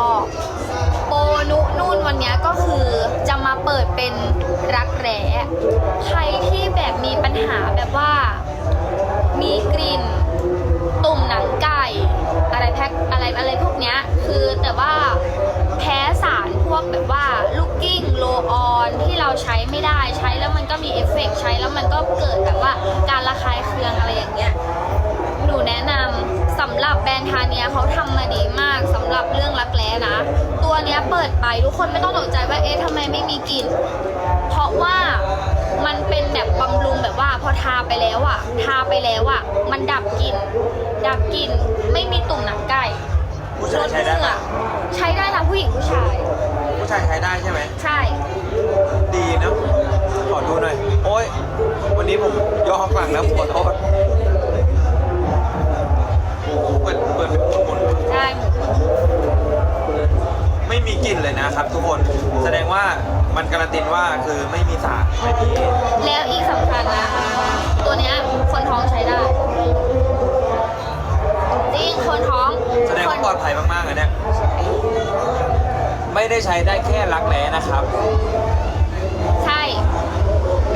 บอกโปนุนู่นวันนี้ก็คือจะมาเปิดเป็นรักแร้ใครที่แบบมีปัญหาแบบว่า มีกลิ่น ตุ่มหนังไก่อะไรแพ็คอะไรอะไรพวกเนี้ยคือแต่ว่าแพ้สารพวกแบบว่าลูกกิ้งโลออนที่เราใช้ไม่ได้ใช้แล้วมันก็มีเอฟเฟกต์ใช้แล้วมันก็เกิดแบบว่าการระคายเคืองอะไรอย่างเงี้ยหนูแนะนำ สำหรับแบรนด์ทาเนียเขาทำมาดีมากสำหรับเรื่องรักแร้นะ ตัวเนี้ยเปิดไปทุกคนไม่ต้องตกใจว่าเอ๊ะทำไมไม่มีกลิ่น เพราะว่ามันเป็นแบบบำรุงแบบว่าพอทาไปแล้วอะทาไปแล้วอะมันดับกลิ่น ดับกลิ่นไม่มีตุ่มหนังไก่ผู้ชายใช้ได้ลเหไหมงื่อใช้ได้ทั้งผู้หญิงผู้ชาย ผู้ชายใช้ได้ใช่ไหม ใช่ ดีนะ ขอดูหน่อย โอ้ย วันนี้ผมย่อหลังแล้วผมขอโทษโอ้โหเปิดเปิดเป็นหมุนใช่ไม่มีกลิ่นเลยนะครับ ทุกคนแสดงว่ามันการันตีว่าคือไม่มีสารไม่มีแล้วอีกสำคัญนะ ตัวเนี้ยคนท้องใช้ได้ จริงคนท้อง แสดงว่าปลอดภัยมากๆอันเนี้ยไม่ได้ใช้ได้แค่รักแร้นะครับ ใช่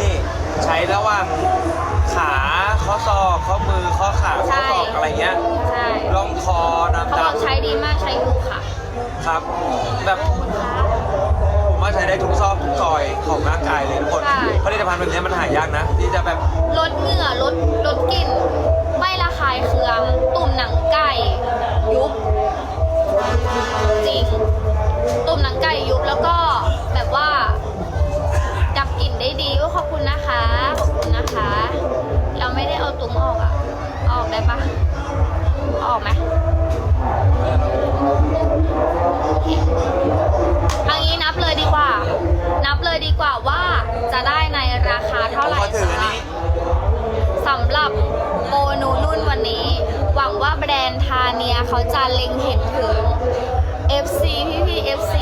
นี่ใช้ระหว่างขา ข้อศอกข้อมือข้อขาข้อศอกอะไรเงี้ยใช่ลองคอนำเขาบอกดำใช้ดีมากใช้ถูกค่ะครับ แบบผมว่าใช้ได้ทุกซอกทุกซอยของร่างกายเลยทุกคนใช่ผลิตภัณฑ์แบบนี้มันหายากนะ ที่จะแบบลดเหงื่อลดลดกลิ่นไม่ระคายเคืองตุ่มหนัง โมนูนุ่นวันนี้ หวังว่าแบรนด์ทาเนียเขาจะเล็งเห็นถึง FC พี่พี่ FC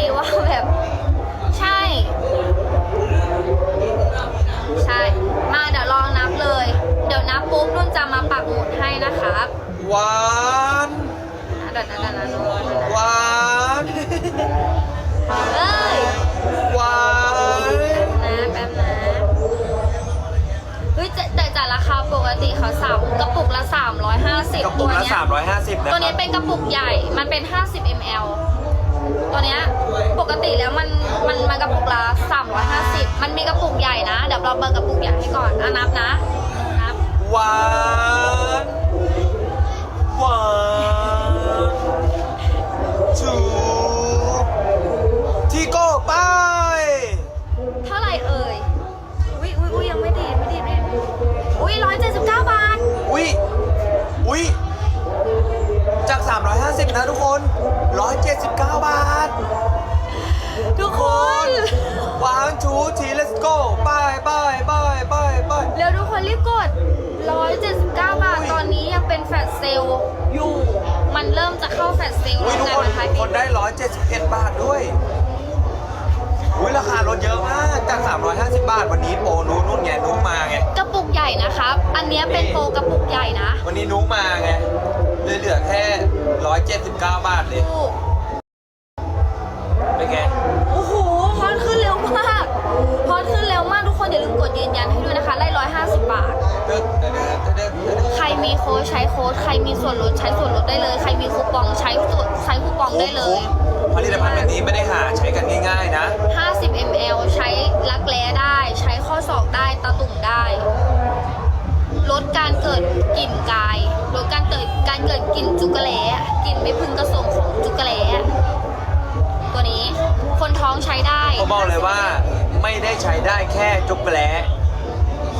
350นะตัวคนี้รับเป็นกระปุกใหญ่ มันเป็น 50 ml ตัวเนี้ยปกติแล้วมันมันมันกระปุกละ350 มันมีกระปุกใหญ่นะ เดี๋ยวเราเบิกกระปุกใหญ่ให้ก่อนอะนับนะนับหวานหวาน นะทุกคน 179 บาท ทุกคน one two three let's go ไปไปไปไปไปเร็วทุกคนรีบกด 179 บาทอุ้ยตอนนี้ยังเป็นแฟลชเซลล์อยู่ มันเริ่มจะเข้าแฟลชเซลล์อุ๊ยแล้วทุกไงคนมันท้ายคปีนได้ 171 บาทด้วยอุ๊ยราคาลดเยอะมากจาก 350 บาท วันนี้โปรนู้นนู่นไงนุ้งมาไง กระปุกใหญ่นะครับ อันเนี้ยเป็นโปรกระปุกใหญ่นะ วันนี้นุ้งมาไง เลยเหลือแค่179บาทเลยดูเป็นไง โอ้โหพอนขึ้นเร็วมากพอนขึ้นเร็วมากทุกคนอย่าลืมกดยืนยันให้ด้วยนะคะไล่150บาท เดินเดินเดินเดินเดินใครมีโค้ดใช้โค้ดใครมีส่วนลดใช้ส่วนลดได้เลย ใครมีคูปองใช้ส่วนใช้คูปองได้เลย ผลิตภัณฑ์แบบนี้ไม่ได้หาใช้กันง่ายๆนะ 50 ml ใช้รักแร้ได้ ใช้ข้อศอกได้ตาตุ่มได้ ลดการเกิดกลิ่นกาย ลดการเกิดการเกิดกลิ่นจุกกะแลกลิ่นไม่พึงกระสงของจุกกะแลตัวนี้ คนท้องใช้ได้ผมบอกเลยว่าไม่ได้ใช้ได้แค่จุกแผล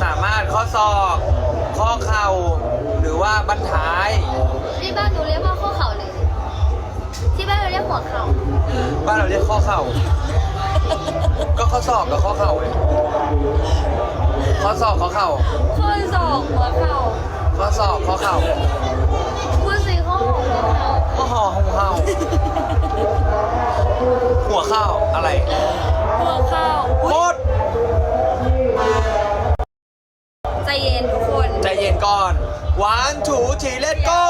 สามารถข้อศอกข้อเข่าหรือว่าบั้นท้าย ที่บ้านหนูเรียกว่าข้อเข่าเลย ที่บ้านเราเรียกหัวเข่าบ้านเราเรียกข้อเข่า ก็ข้อศอกกับข้อเข่าเลยข้อศอกข้อเข่า ข้อศอกหัวเข่า ข้อศอกข้อเข่าพูดสิข้อหัวเข่าข้อหอหัวเข่าหัวเข่าอะไรหัวเข่าหมดใจเย็นทุกคนใจเย็นก่อน one two three let's go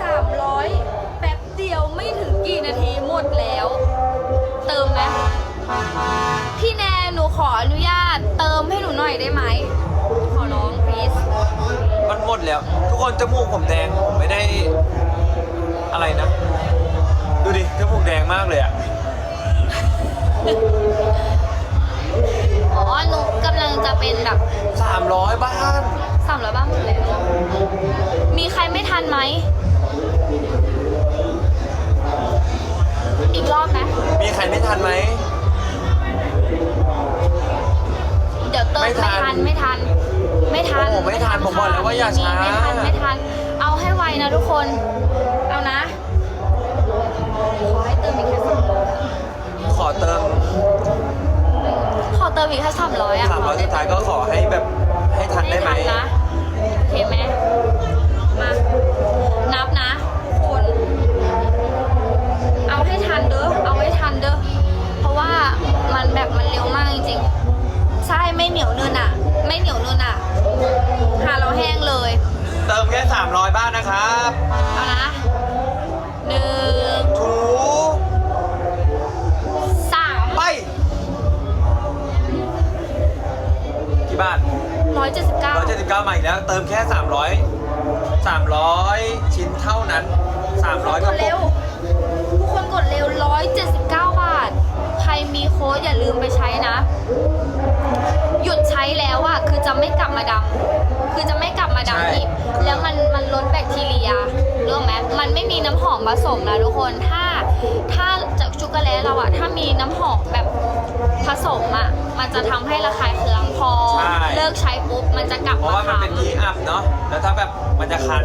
300แป๊บเดียวไม่ถึงกี่นาทีหมมดแล้ว เติมไหมพี่แนนหนูขออนุญาตเติมให้หนูหน่อยได้ไหม ขอร้อง please มันหมด แล้ว ทุกคนจมูกผมแดงผมไม่ได้อะไรนะ ดูดิจมูกแดงมากเลยอะอ๋อหนูกำลังจะเป็นแบบสามร้อยบ้านสามร้อยบ้างหมดแล้ว มีใครไม่ทันไหม อีกรอบไหมมีใครไม่ทันไหม เดี๋ยวเติมไม่ไม่ทันทันไม่ทัน ไม่ทันโอ้ไม่ทันผมบอกแล้วว่าอย่าช้า ไม่ทันไม่ทัน เอาให้ไวนะทุกคน อยเจ็ดสิบเก้าร้อยเจ็ดสิบเก้ามาอีกแล้ว เติมแค่สามร้อยสามร้อยชิ้นเท่านั้นสามร้อยกกระดปุเร็กวทุกคนกดเร็วร้อยเจ็ดสิบเก้าบาท ใครมีโค้ดอย่าลืมไปใช้นะ หยุดใช้แล้วอะคือจะไม่กลับมาดำคือจะไม่กลับมาดำอีกแล้วมันมันลดแบคทีเรียรู้ไหมมันไม่มีน้ำหอมผสมนะทุกคนถ้าถ้าจากช็อกโกแลตเราอะถ้ามีน้ำหอมแบบผสมอะมันจะทำให้ระคายเคืองพอเลิกใช้ปุ๊บ มันจะกลับเพราะมาว่ามันเป็นค้ำที่อับเนาะแล้วถ้าแบบมันจะคัน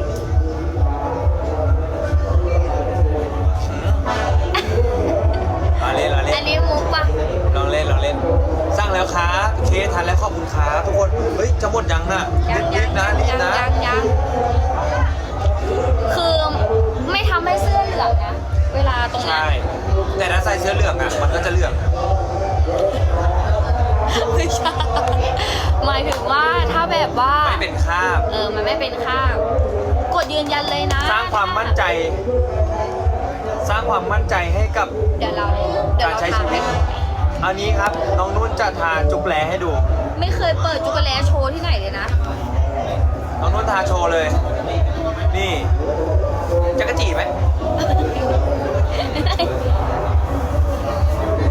ลองเล่นลองเล่อันนนี้มุกปะลองเล่นลองเล่น สร้างแล้วครับเคสทันแล้วขอบคุณครับทุกคน เฮ้ยจะหมดยังน่ะยังรียับงๆนะรียับงนะยังยังคือไม่ทำให้เสื้อเหลืองนะ เวลาตรงนั้ใช่นแต่ถ้าใส่เสื้อเหลืองอะมันก็จะเหลือง ไม่ใช่หมายถึงว่าถ้าแบบว่า ไม่เป็นคราบ เออ มันไม่เป็นข้าวกดยืนยันเลยนะสร้างความมั่นใจ สร้างความมั่นใจให้กับ เดี๋ยวเราเดี๋ยวการเราใช้ชีวิต ทำให้อันนี้ครับ น้องนุ่นจะทาจุกแลให้ดู ไม่เคยเปิดจุกโกแลโชว์ที่ไหนเลยนะ น้องนุ่นทาโชว์เลย นี่จักรจีไหม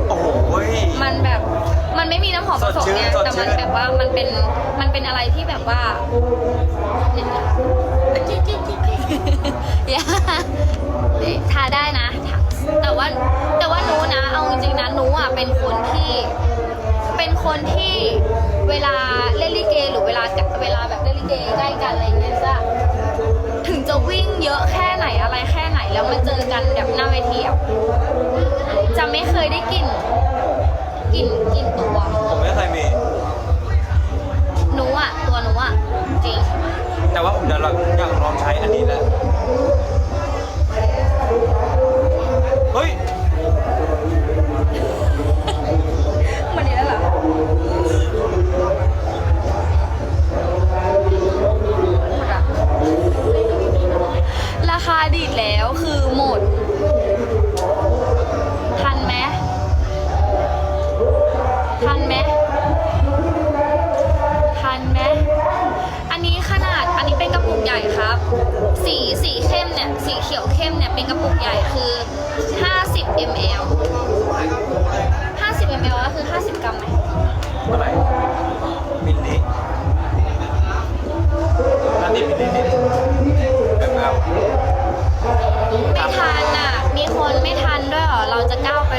โอ้โหยมันแบบ มันไม่มีน้ำหอมผสมเนี่ยสดชื่น แต่มันสดชื่นแบบว่ามันเป็นมันเป็นอะไรที่แบบว่าเนี่ยอย่านี่ทาได้นะทาแต่ว่าแต่ว่าหนูนะ เอาจริงๆนะหนูอะเป็นคนที่เป็นคนที่เวลาเล่นลิเก หรือเวลาเวลาแบบเล่นลิเกใกล้กันอะไรอย่างเงี้ยจะถึงจะวิ่งเยอะแค่ไหนอะไรแค่ไหนแล้วมาเจอกันแบบหน้าเวทีอะจะไม่เคยได้กลิ่น กลิ่นกลิ่นตัว ผมไม่เคยมี หนูอะ ตัวหนูอะ จริง แต่ว่าผมจะลองอยากลองใช้อันนี้แหละ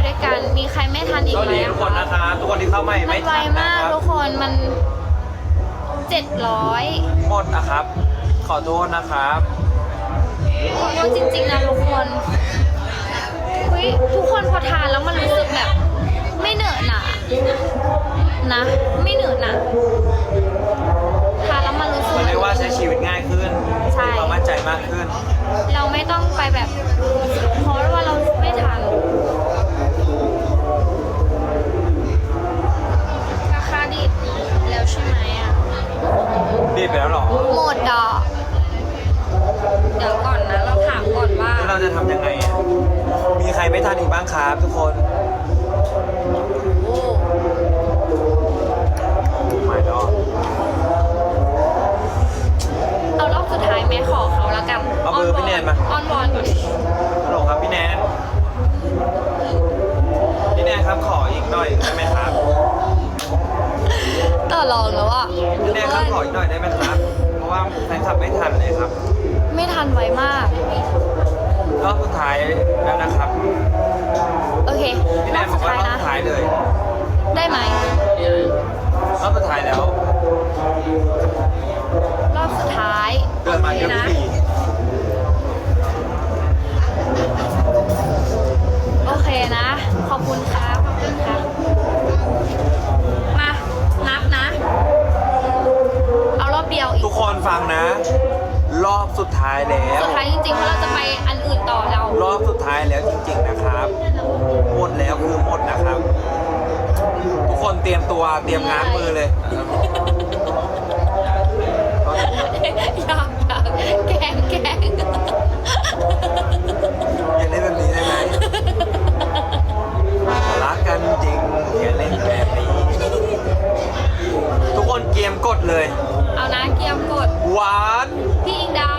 ด้วยกัน มีใครไม่ทันอีกสวัสไหมดีอะทุกคนนะครับทุกคนที่เข้าใหม่มัไม่นไวทันนะมากครับทุกคน มัน700หมดนะครับ ขอโทษนะครับขอโทษจริงๆนะทุกคนเฮ้ยทุกคนพอทานแล้วมันรู้สึกแบบ ไม่เหนอะหนะนะ ไม่เหนอะหนะทานแล้วมันรู้สึก มันเรียกว่าใช้ชีวิตง่ายขึ้นใช่ มีความมั่นใจมากขึ้น เราไม่ต้องไปแบบเต่อรองแล้วอะพี่แนนครับขออีกหน่อยได้ไหมครับ เพราะว่าแฟนคลับไม่ทันเลยครับไม่ทันไวมาก รอบสุดท้ายแล้วนะครับโอเคพี่รแนอบนบสุอดกว่าท้ายรอบนะ สุดท้ายเลยได้ไหม รอบสุดท้ายแล้วรอบสุดท้ายเดินมาโอเยเคอะนะ สี่โอเคนะ ขอบคุณครับขอบคุณครับ คนฟังนะ รอบสุดท้ายแล้ว สุดท้ายจริงๆเพราะเราจะไปอันอื่นต่อเรารอบสุดท้ายแล้วจริง ๆนะครับหมดแล้วคือหมดนะครับ ทุกคนเตรียมตัวเตรียมงานมือเลย อยากอยากแกล้งแกล้งอย่าเล่นแบบนี้ได้ไหมรักกันจริงอย่าเล่นแบบนี้ ทุกคนเกมกดเลย เอานะเกียมกด หวาน พี่อิงดาว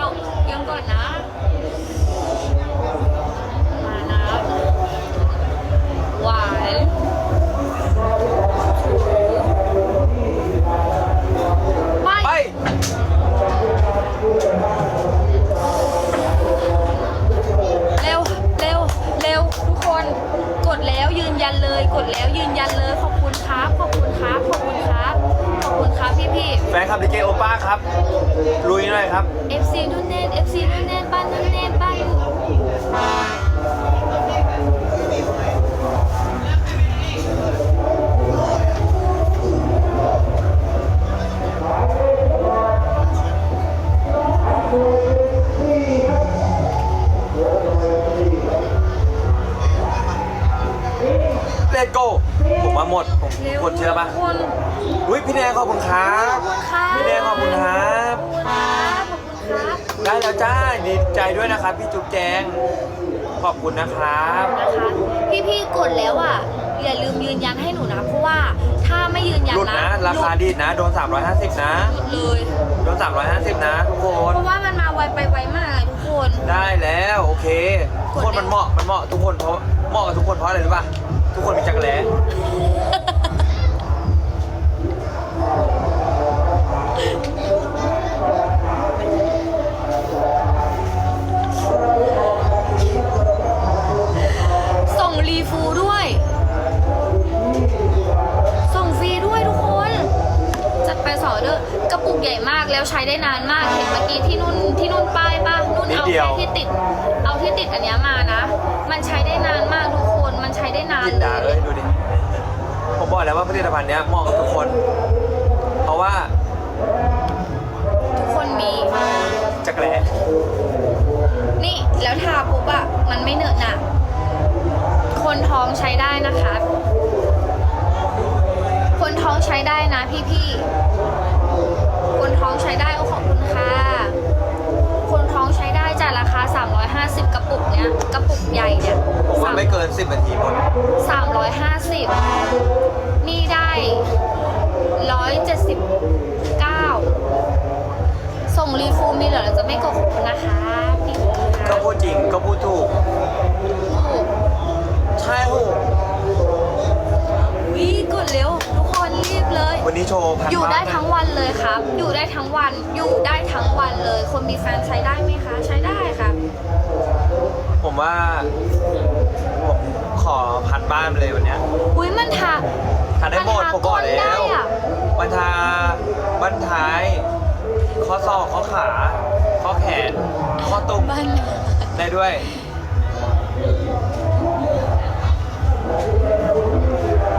คุณนะครับ นะคะพี่พี่ๆกดแล้วอะอย่าลืมยืนยันให้หนูนะ เพราะว่าถ้าไม่ยืนยันหลุดนะนะ ราคาดีดนะ โดน 350 นะ หลุดเลย โดน 350 นะ ทุกคน เพราะว่ามันมาไวไปไวมากเลยทุกคน ได้แล้วโอเคทุกคนมันเหมาะมันเหมาะทุกคนเพราะเหมาะกับทุกคนเพราะอะไรรู้ป่ะทุกคนมีจักรแล้ สองออเดอร์กระปุกใหญ่มากแล้วใช้ได้นานมากเห็นเมื่อกี้ที่นุ่นที่นุ่นป้ายป่ะนุ่นเอานิดเดียว แค่ที่ติด เอาที่ติดอันเนี้ยมานะ มันใช้ได้นานมากทุกคนมันใช้ได้นานจินดาเลเอ้ยยดูดิผมบอกแล้วว่าผลิตภัณฑ์เนี้ยเหมาะกับทุกคน เพราะว่าทุกคนมี จักรแล้นี่แล้วทาปุ๊บอะมันไม่เหนอะหนะ คนท้องใช้ได้นะคะ คนท้องใช้ได้นะพี่ๆคนท้องใช้ได้โอ้ขอบคุณค่ะ คนท้องใช้ได้จากราคา 350 กระปุกเนี้ยกระปุกใหญ่เนี่ยผมว่าไม่เกิน 10นาทีหมด350 นี่ได้ 179 ส่งรีฟูมีเหรอเราจะไม่โกหกนะคะพี่ค่ะก็พูดจริงก็พูดถูก ใช่หูวิกดเร็วทุกคนรีบ เลย วันนี้โชว์พันอยู่ได้บ้านนะทั้งวันเลยครับ อยู่ได้ทั้งวัน อยู่ได้ทั้งวันเลย คนมีแฟนใช้ได้ไหมคะ ใช้ได้ครับผมว่า ผมขอพันบ้านเลยวันเนี้ยอุ้ยมันทาทานได้หมดมันทาผมบอกก้นแล้ได้วอะบันทาบันท้าย ข้อศอกข้อขา ข้อแขน ข้อตุ้มบ้านได้ด้วย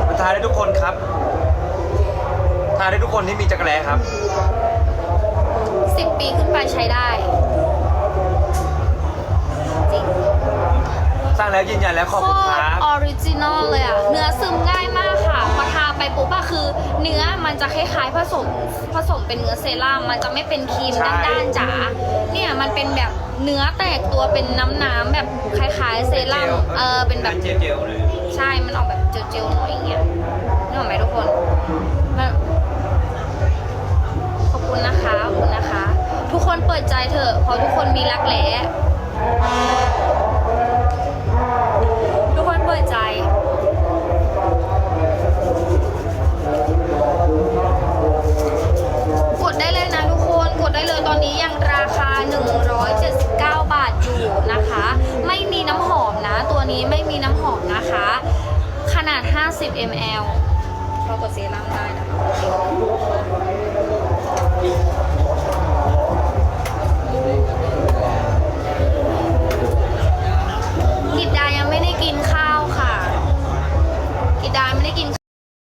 มันทาได้ทุกคนครับทาได้ทุกคนที่มีจักรแร้ครับ สิบปีขึ้นไปใช้ได้ จริงสร้างแล้วยืนยันแล้วขอบโคคุณตครรับ ออริจินอลเลยอะ เนื้อซึมง่ายมากค่ะ พอทาไปไปปุ๊บอะคือ เนื้อมันจะคล้ายๆผสมผสมเป็นเนื้อเซรั่มมันจะไม่เป็นครีมใช่ ด้านๆจ๋า เนี่ยมันเป็นแบบเนื้อแตกตัวเป็นน้ำๆแบบคล้ายๆเซรั่ม เออเป็นแบบ เจลๆเลย ใช่ มันออกแบบเจลๆหน่อยอย่างเงี้ยนึกออกไหมทุกคน มันข อบคุณนะคะอบคุณนะคะ ทุกคนเปิดใจเถอะเพราะทุกคนมีรักแร้ทุกคนเปิดใจ กดได้เลยนะทุกคนกดได้เลยตอนนี้ยังราคา 179 บาทอยู่นะคะ ไม่มีน้ำหอมนะ ตัวนี้ไม่มีน้ำหอมนะคะ ขนาด 50 ml เรากดเซรั่มได้นะคะ กิจดายังไม่ได้กินข้าวค่ะ กิจดาไม่ได้กิน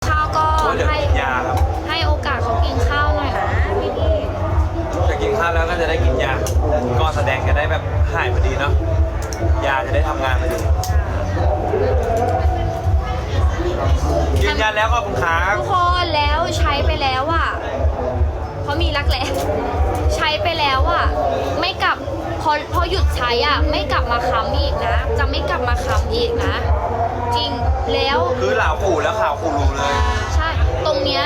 ข้าวก็ช่วยเหลือให้กินยาครับให้โอกาสเขากินข้าวหน่อยนะพี่พี่จะกินข้าวแล้วก็จะได้กินยา ก็แสดงกันได้แบบหายพอดีเนาะ ยาจะได้ทำงานพอดี ยืนยันแล้วขอบคุณครับทุกคนแล้วใช้ไปแล้วอะ เพราะมีรักแร้ใช้ไปแล้วอะไม่กลับพอพอหยุดใช้อะไม่กลับมาค้ำอีกนะ จะไม่กลับมาค้ำอีกนะ จริงแล้วคือเหล่าขู่แล้วข่าวขู่รู้เลยใช่ ตรงเนี้ย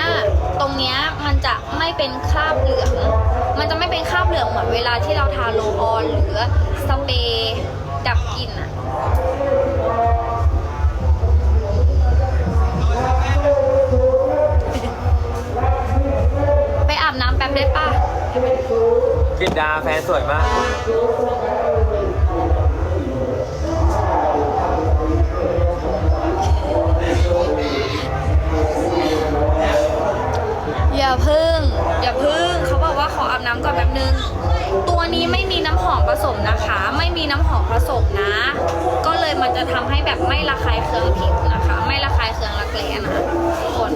ตรงเนี้ยมันจะไม่เป็นคราบเหลือง มันจะไม่เป็นคราบเหลืองเหมือนเวลาที่เราทาโลออนหรือสเปรย์ดับกลิ่นอะำแป๊บได้ปะกินดาแฟนสวยมาก อย่าพึ่ง อย่าพึ่ง เขาบอกว่าขออาบน้ำก่อนแป๊บนึง ตัวนี้ไม่มีน้ำหอมผสมนะคะ ไม่มีน้ำหอมผสมนะ ก็เลยมันจะทำให้แบบไม่ระคายเคืองผิวนะคะ ไม่ระคายเคืองรักแร้นะทุกคน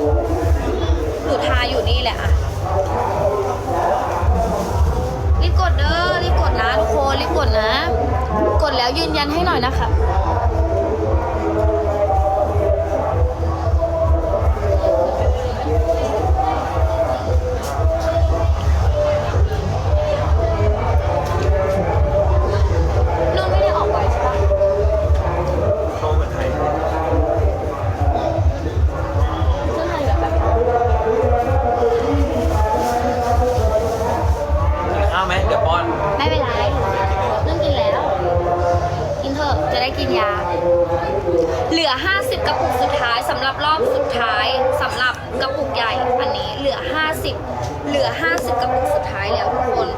หนูทาอยู่นี่แหละอะรีบ กดเด้อรีบกดนะทุกคนรีบกดนะ กดแล้วยืนยันให้หน่อยนะคะ เหลือ 50 กระปุกสุดท้ายสำหรับรอบสุดท้ายสำหรับกระปุกใหญ่อันนี้เหลือ 50 เหลือ 50 กระปุกสุดท้ายแล้วทุกคน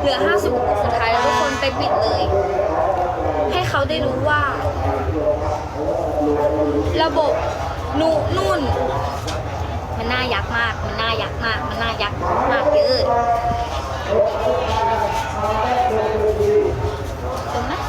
เหลือ 50 กระปุกสุดท้ายแล้วทุกคนไปปิดเลย ให้เขาได้รู้ว่า ระบบนุนุ่น มันน่ายักมาก มันน่ายักมาก มันน่ายักมากเยอะจบไนะ